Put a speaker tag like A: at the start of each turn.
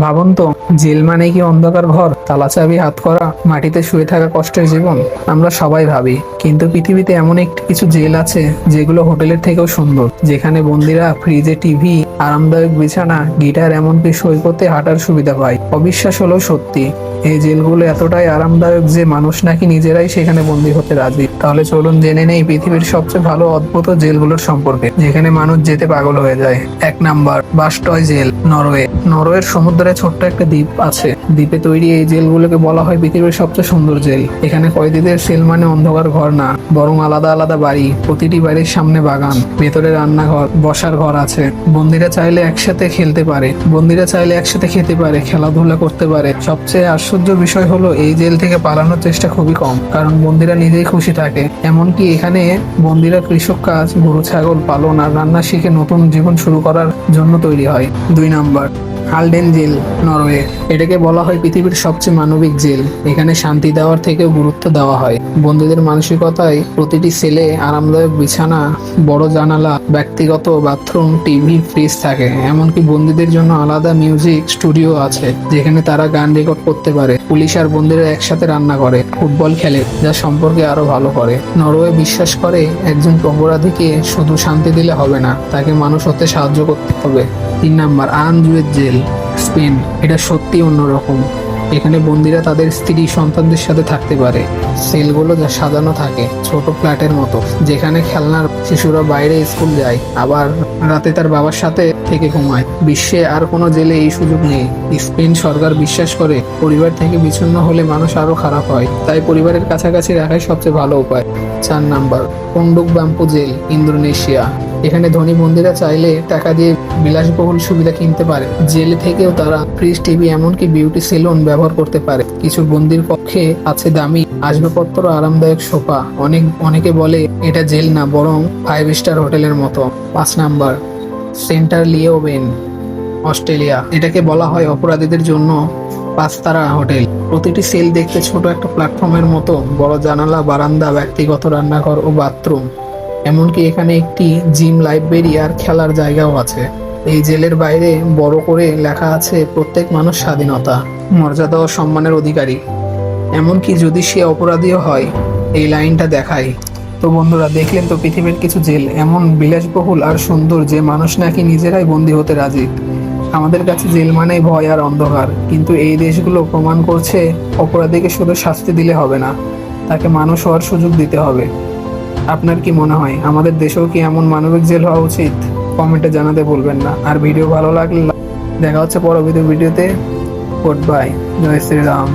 A: ভাবুন তো, জেল মানে কি অন্ধকার ঘর, তালাচাবি হাত করা মাটিতে শুয়ে থাকা কষ্টের জীবন? আমরা সবাই ভাবি, কিন্তু পৃথিবীতে এমন একটি কিছু জেল আছে, যেগুলো হোটেলের থেকেও সুন্দর, যেখানে বন্দিরা ফ্রিজে টিভি, আরামদায়ক বিছানা, গিটার, এমনকি সৈকতে হাঁটার সুবিধা পায়। অবিশ্বাস হলো সত্যি। এই জেলগুলো এতটাই আরামদায়ক যে মানুষ নাকি নিজেরাই সেখানে বন্দী হতে রাজি। তাহলে চলুন জেনে নেই পৃথিবীর সবচেয়ে ভালো অদ্ভুত জেলগুলোর সম্পর্কে, যেখানে মানুষ যেতে পাগল হয়ে যায়। এক নাম্বার, বাস্টয় জেল, নরওয়ে। নরওয়ের সমুদ্রে ছোট্ট একটা দ্বীপ আছে। দ্বীপে তৈরি এই জেলগুলোকে বলা হয় পৃথিবীর সবচেয়ে সুন্দর জেল। এখানে কয়েদিদের সেল মানে অন্ধকার ঘর না, বরং আলাদা আলাদা বাড়ি, প্রতিটি বাড়ির সামনে বাগান, ভেতরে রান্নাঘর, বসার ঘর আছে। বন্দিরা চাইলে একসাথে খেলতে পারে। বন্দিরা চাইলে একসাথে খেতে পারে, খেলাধুলা করতে পারে। সবচেয়ে আশ্চর্য বিষয় হলো, এই জেল থেকে পালানোর চেষ্টা খুবই কম, কারণ বন্দিরা নিজেই খুশি থাকে। এমনকি এখানে বন্দিরা কৃষক কাজ, গরু, ছাগল, পালন আর রান্না শিখে নতুন জীবন শুরু করার জন্য তৈরি হয়। দুই নাম্বার হালডেন জেল, নরওয়ে। এটাকে বলা হয় পৃথিবীর সবচেয়ে মানবিক জেল। এখানে শান্তি দেওয়ার থেকেও গুরুত্ব দেওয়া হয়। বন্ধুদের মানসিকতায় প্রতিটি সেলে আরামদায়ক বিছানা, বড় জানালা, ব্যক্তিগত বাথরুম, টিভি, ফ্রিজ থাকে। এমনকি বন্দীদের জন্য আলাদা মিউজিক স্টুডিও আছে, যেখানে তারা গান রেকর্ড করতে পারে। পুলিশ আর বন্দীরা একসাথে রান্না করে, ফুটবল খেলে, যা সম্পর্কে আরও ভালো করে। নরওয়ে বিশ্বাস করে, একজন অপরাধীকে শুধু শান্তি দিলে হবে না, তাকে মানুষ হতে সাহায্য করতে হবে। তিন নাম্বার, আনজুয়ের জেল, স্পেন, এটা সত্যি অন্যরকম। এখানে বন্দিরা তাদের স্ত্রী সন্তানদের সাথে থাকতে পারে। সেলগুলো যা সাজানো থাকে, ছোট ফ্ল্যাটের মতো, যেখানে খেলনার শিশুরা বাইরে স্কুল যায়, আবার রাতে তার বাবার সাথে থেকে ঘুমায়। বিশ্বে আর কোনো জেলে এই সুযোগ নেই। স্পেন সরকার বিশ্বাস করে, পরিবার থেকে বিচ্ছিন্ন হলে মানুষ আরও খারাপ হয়। তাই পরিবারের কাছাকাছি রাখাই সবচেয়ে ভালো উপায়। চার নাম্বার কন্ডুক বাম্পু জেল, ইন্দোনেশিয়া। এখানে ধনী বন্দিরা চাইলে টাকা দিয়ে বিলাসবহুল সুবিধা কিনতে পারে। জেলে থেকেও তারা ফ্রিজ টিভি এমনকি বিউটি সেলুন ব্যবহার করতে পারে। কিছু বন্দির পক্ষে আছে দামি, আসবাবপত্র আরামদায়ক সোফা। অনেক, অনেকে বলে এটা জেল না, বরং ফাইভ স্টার হোটেলের মতো। পাঁচ নাম্বার, সেন্টার লিওবেন, অস্ট্রেলিয়া। এটাকে বলা হয় অপরাধীদের জন্য পাঁচতারা হোটেল। প্রতিটি সেল দেখতে ছোট একটা প্ল্যাটফর্মের মতো, বড় জানালা, বারান্দা, ব্যক্তিগত রান্নাঘর ও বাথরুম এমনকি এখানে একটি জিম লাইব্রেরি আর খেলার জায়গাও আছে। এই জেলের বাইরে বড় করে লেখা আছে প্রত্যেক মানুষ স্বাধীনতা, মর্যাদা ও সম্মানের অধিকারী। এমনকি যদি সে অপরাধীও হয়, এই লাইনটা দেখায় তো বন্ধুরা, দেখলেন তো পৃথিবীর কিছু জেল এমন বিলাসবহুল আর সুন্দর যে মানুষ নাকি নিজেরাই বন্দী হতে রাজি। আমাদের কাছে জেল মানেই ভয় আর অন্ধকার, কিন্তু এই দেশগুলো প্রমাণ করছে অপরাধীকে শুধু শাস্তি দিলে হবে না, তাকে মানুষ হওয়ার সুযোগ দিতে হবে। আপনার কি মনে হয়? আমাদের দেশেও কি এমন মানবিক জেল হওয়া উচিত? কমেন্টে জানাতে বলবেন না। আর ভিডিও ভালো লাগলে দেখা হচ্ছে পরবর্তী ভিডিওতে। গুড বাই জয় শ্রীরাম।